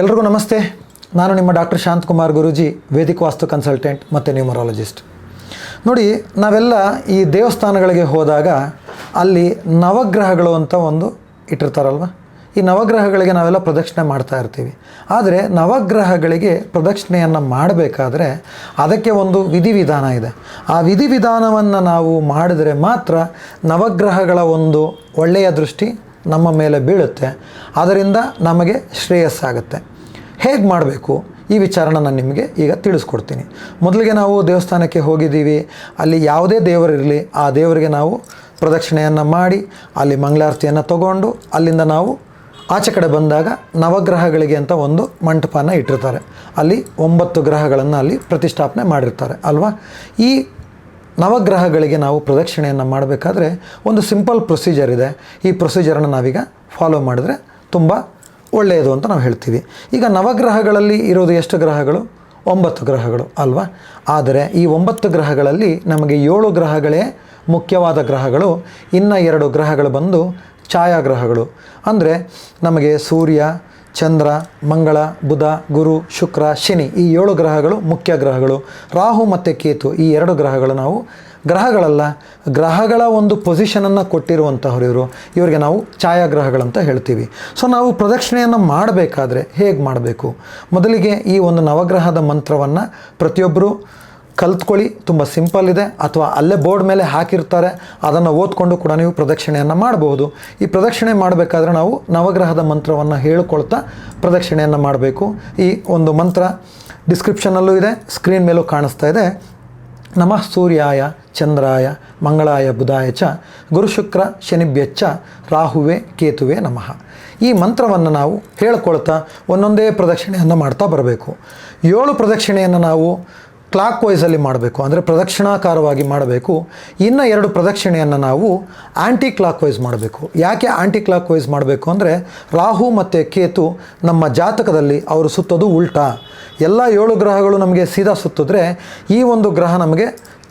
ಎಲ್ರಿಗೂ ನಮಸ್ತೆ. ನಾನು ನಿಮ್ಮ ಡಾಕ್ಟರ್ ಶಾಂತಕುಮಾರ್ ಗುರೂಜಿ, ವೇದಿಕ ವಾಸ್ತು ಕನ್ಸಲ್ಟೆಂಟ್ ಮತ್ತು ನ್ಯೂಮರಾಲಜಿಸ್ಟ್. ನೋಡಿ, ನಾವೆಲ್ಲ ಈ ದೇವಸ್ಥಾನಗಳಿಗೆ ಹೋದಾಗ ಅಲ್ಲಿ ನವಗ್ರಹಗಳು ಅಂತ ಒಂದು ಇಟ್ಟಿರ್ತಾರಲ್ವ? ಈ ನವಗ್ರಹಗಳಿಗೆ ನಾವೆಲ್ಲ ಪ್ರದಕ್ಷಿಣೆ ಮಾಡ್ತಾ ಇರ್ತೀವಿ. ಆದರೆ ನವಗ್ರಹಗಳಿಗೆ ಪ್ರದಕ್ಷಿಣೆಯನ್ನು ಮಾಡಬೇಕಾದ್ರೆ ಅದಕ್ಕೆ ಒಂದು ವಿಧಿವಿಧಾನ ಇದೆ. ಆ ವಿಧಿವಿಧಾನವನ್ನು ನಾವು ಮಾಡಿದರೆ ಮಾತ್ರ ನವಗ್ರಹಗಳ ಒಂದು ಒಳ್ಳೆಯ ದೃಷ್ಟಿ ನಮ್ಮ ಮೇಲೆ ಬೀಳುತ್ತೆ, ಅದರಿಂದ ನಮಗೆ ಶ್ರೇಯಸ್ಸಾಗುತ್ತೆ. ಹೇಗೆ ಮಾಡಬೇಕು? ಈ ವಿಚಾರನ ನಾನು ನಿಮಗೆ ಈಗ ತಿಳಿಸ್ಕೊಡ್ತೀನಿ. ಮೊದಲಿಗೆ ನಾವು ದೇವಸ್ಥಾನಕ್ಕೆ ಹೋಗಿದ್ದೀವಿ, ಅಲ್ಲಿ ಯಾವುದೇ ದೇವರಿರಲಿ ಆ ದೇವರಿಗೆ ನಾವು ಪ್ರದಕ್ಷಿಣೆಯನ್ನು ಮಾಡಿ, ಅಲ್ಲಿ ಮಂಗಳಾರತಿಯನ್ನು ತಗೊಂಡು, ಅಲ್ಲಿಂದ ನಾವು ಆಚೆ ಕಡೆ ಬಂದಾಗ ನವಗ್ರಹಗಳಿಗೆ ಅಂತ ಒಂದು ಮಂಟಪನ ಇಟ್ಟಿರ್ತಾರೆ. ಅಲ್ಲಿ ಒಂಬತ್ತು ಗ್ರಹಗಳನ್ನು ಅಲ್ಲಿ ಪ್ರತಿಷ್ಠಾಪನೆ ಮಾಡಿರ್ತಾರೆ, ಅಲ್ವಾ? ಈ ನವಗ್ರಹಗಳಿಗೆ ನಾವು ಪ್ರದಕ್ಷಿಣೆಯನ್ನು ಮಾಡಬೇಕಾದ್ರೆ ಒಂದು ಸಿಂಪಲ್ ಪ್ರೊಸೀಜರ್ ಇದೆ. ಈ ಪ್ರೊಸೀಜರನ್ನು ನಾವೀಗ ಫಾಲೋ ಮಾಡಿದ್ರೆ ತುಂಬ ಒಳ್ಳೆಯದು ಅಂತ ನಾವು ಹೇಳ್ತೀವಿ. ಈಗ ನವಗ್ರಹಗಳಲ್ಲಿ ಇರೋದು ಎಷ್ಟು ಗ್ರಹಗಳು? ಒಂಬತ್ತು ಗ್ರಹಗಳು ಅಲ್ವಾ? ಆದರೆ ಈ ಒಂಬತ್ತು ಗ್ರಹಗಳಲ್ಲಿ ನಮಗೆ ಏಳು ಗ್ರಹಗಳೇ ಮುಖ್ಯವಾದ ಗ್ರಹಗಳು. ಇನ್ನು ಎರಡು ಗ್ರಹಗಳು ಬಂದು ಛಾಯಾಗ್ರಹಗಳು. ಅಂದರೆ ನಮಗೆ ಸೂರ್ಯ ಚಂದ್ರ, ಮಂಗಳ, ಬುಧ, ಗುರು, ಶುಕ್ರ, ಶನಿ ಈ ಏಳು ಗ್ರಹಗಳು ಮುಖ್ಯ ಗ್ರಹಗಳು. ರಾಹು ಮತ್ತು ಕೇತು ಈ ಎರಡು ಗ್ರಹಗಳು ನಾವು ಗ್ರಹಗಳಲ್ಲ. ಗ್ರಹಗಳ ಒಂದು ಪೊಸಿಷನನ್ನು ಕೊಟ್ಟಿರುವಂತಹವ್ರು ಇವರು. ಇವರಿಗೆ ನಾವು ಛಾಯಾಗ್ರಹಗಳಂತ ಹೇಳ್ತೀವಿ. ಸೊ ನಾವು ಪ್ರದಕ್ಷಿಣೆಯನ್ನು ಮಾಡಬೇಕಾದ್ರೆ ಹೇಗೆ ಮಾಡಬೇಕು? ಮೊದಲಿಗೆ ಈ ಒಂದು ನವಗ್ರಹದ ಮಂತ್ರವನ್ನು ಪ್ರತಿಯೊಬ್ಬರು ಕಲ್ತ್ಕೊಳ್ಳಿ, ತುಂಬ ಸಿಂಪಲ್ ಇದೆ. ಅಥವಾ ಅಲ್ಲೇ ಬೋರ್ಡ್ ಮೇಲೆ ಹಾಕಿರ್ತಾರೆ, ಅದನ್ನು ಓದ್ಕೊಂಡು ಕೂಡ ನೀವು ಪ್ರದಕ್ಷಿಣೆಯನ್ನು ಮಾಡಬಹುದು. ಈ ಪ್ರದಕ್ಷಿಣೆ ಮಾಡಬೇಕಾದ್ರೆ ನಾವು ನವಗ್ರಹದ ಮಂತ್ರವನ್ನು ಹೇಳಿಕೊಳ್ತಾ ಪ್ರದಕ್ಷಿಣೆಯನ್ನು ಮಾಡಬೇಕು. ಈ ಒಂದು ಮಂತ್ರ ಡಿಸ್ಕ್ರಿಪ್ಷನಲ್ಲೂ ಇದೆ ಸ್ಕ್ರೀನ್ ಮೇಲೂ ಕಾಣಿಸ್ತಾ ಇದೆ. ನಮಃ ಸೂರ್ಯಾಯ ಚಂದ್ರಾಯ ಮಂಗಳಾಯ ಬುಧಾಯ ಚ ಗುರುಶುಕ್ರ ಶನಿಭ್ಯಚ್ಚ ರಾಹುವೆ ಕೇತುವೆ ನಮಃ. ಈ ಮಂತ್ರವನ್ನು ನಾವು ಹೇಳ್ಕೊಳ್ತಾ ಒಂದೊಂದೇ ಪ್ರದಕ್ಷಿಣೆಯನ್ನು ಮಾಡ್ತಾ ಬರಬೇಕು. ಏಳು ಪ್ರದಕ್ಷಿಣೆಯನ್ನು ನಾವು ಕ್ಲಾಕ್ ವೈಸಲ್ಲಿ ಮಾಡಬೇಕು, ಅಂದರೆ ಪ್ರದಕ್ಷಿಣಾಕಾರವಾಗಿ ಮಾಡಬೇಕು. ಇನ್ನು ಎರಡು ಪ್ರದಕ್ಷಿಣೆಯನ್ನು ನಾವು ಆ್ಯಂಟಿ ಕ್ಲಾಕ್ ವೈಸ್ ಮಾಡಬೇಕು. ಯಾಕೆ ಆ್ಯಂಟಿ ಕ್ಲಾಕ್ ವೈಸ್ ಮಾಡಬೇಕು ಅಂದರೆ ರಾಹು ಮತ್ತು ಕೇತು ನಮ್ಮ ಜಾತಕದಲ್ಲಿ ಅವರು ಸುತ್ತೋದು ಉಲ್ಟಾ. ಎಲ್ಲ ಏಳು ಗ್ರಹಗಳು ನಮಗೆ ಸೀದಾ ಸುತ್ತಿದ್ರೆ ಈ ಒಂದು ಗ್ರಹ ನಮಗೆ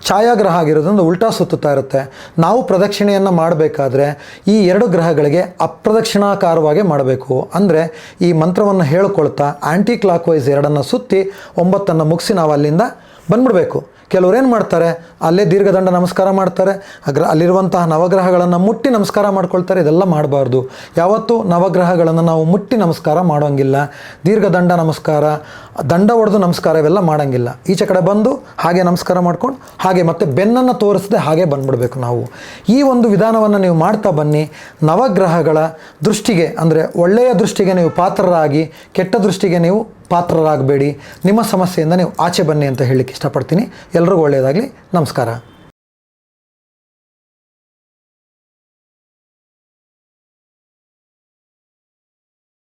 ಛಾಯಾಗ್ರಹ ಆಗಿರೋದ್ರಿಂದ ಉಲ್ಟಾ ಸುತ್ತುತ್ತಾ ಇರುತ್ತೆ. ನಾವು ಪ್ರದಕ್ಷಿಣೆಯನ್ನು ಮಾಡಬೇಕಾದ್ರೆ ಈ ಎರಡು ಗ್ರಹಗಳಿಗೆ ಅಪ್ರದಕ್ಷಿಣಾಕಾರವಾಗಿ ಮಾಡಬೇಕು. ಅಂದರೆ ಈ ಮಂತ್ರವನ್ನು ಹೇಳಿಕೊಳ್ತಾ ಆ್ಯಂಟಿ ಕ್ಲಾಕ್ ವೈಸ್ ಎರಡನ್ನು ಸುತ್ತಿ ಒಂಬತ್ತನ್ನು ಮುಗಿಸಿ ನಾವು ಅಲ್ಲಿಂದ ಬಂದ್ಬಿಡಬೇಕು. ಕೆಲವ್ರು ಏನು ಮಾಡ್ತಾರೆ? ಅಲ್ಲೇ ದೀರ್ಘದಂಡ ನಮಸ್ಕಾರ ಮಾಡ್ತಾರೆ. ಅಗ್ರ ಅಲ್ಲಿರುವಂತಹ ನವಗ್ರಹಗಳನ್ನು ಮುಟ್ಟಿ ನಮಸ್ಕಾರ ಮಾಡ್ಕೊಳ್ತಾರೆ. ಇದೆಲ್ಲ ಮಾಡಬಾರ್ದು. ಯಾವತ್ತೂ ನವಗ್ರಹಗಳನ್ನು ನಾವು ಮುಟ್ಟಿ ನಮಸ್ಕಾರ ಮಾಡೋಂಗಿಲ್ಲ. ದೀರ್ಘದಂಡ ನಮಸ್ಕಾರ, ದಂಡ ಹೊಡೆದು ನಮಸ್ಕಾರ ಇವೆಲ್ಲ ಮಾಡೋಂಗಿಲ್ಲ. ಈಚೆ ಕಡೆ ಬಂದು ಹಾಗೆ ನಮಸ್ಕಾರ ಮಾಡ್ಕೊಂಡು, ಹಾಗೆ ಮತ್ತೆ ಬೆನ್ನನ್ನು ತೋರಿಸದೆ ಹಾಗೆ ಬಂದ್ಬಿಡಬೇಕು ನಾವು. ಈ ಒಂದು ವಿಧಾನವನ್ನು ನೀವು ಮಾಡ್ತಾ ಬನ್ನಿ. ನವಗ್ರಹಗಳ ದೃಷ್ಟಿಗೆ, ಅಂದರೆ ಒಳ್ಳೆಯ ದೃಷ್ಟಿಗೆ ನೀವು ಪಾತ್ರರಾಗಿ, ಕೆಟ್ಟ ದೃಷ್ಟಿಗೆ ನೀವು ಪಾತ್ರರಾಗಬೇಡಿ. ನಿಮ್ಮ ಸಮಸ್ಯೆಯಿಂದ ನೀವು ಆಚೆ ಬನ್ನಿ ಅಂತ ಹೇಳಲಿಕ್ಕೆ ಇಷ್ಟಪಡ್ತೀನಿ. ಎಲ್ರಿಗೂ ಒಳ್ಳೆಯದಾಗಲಿ. ನಮಸ್ಕಾರ.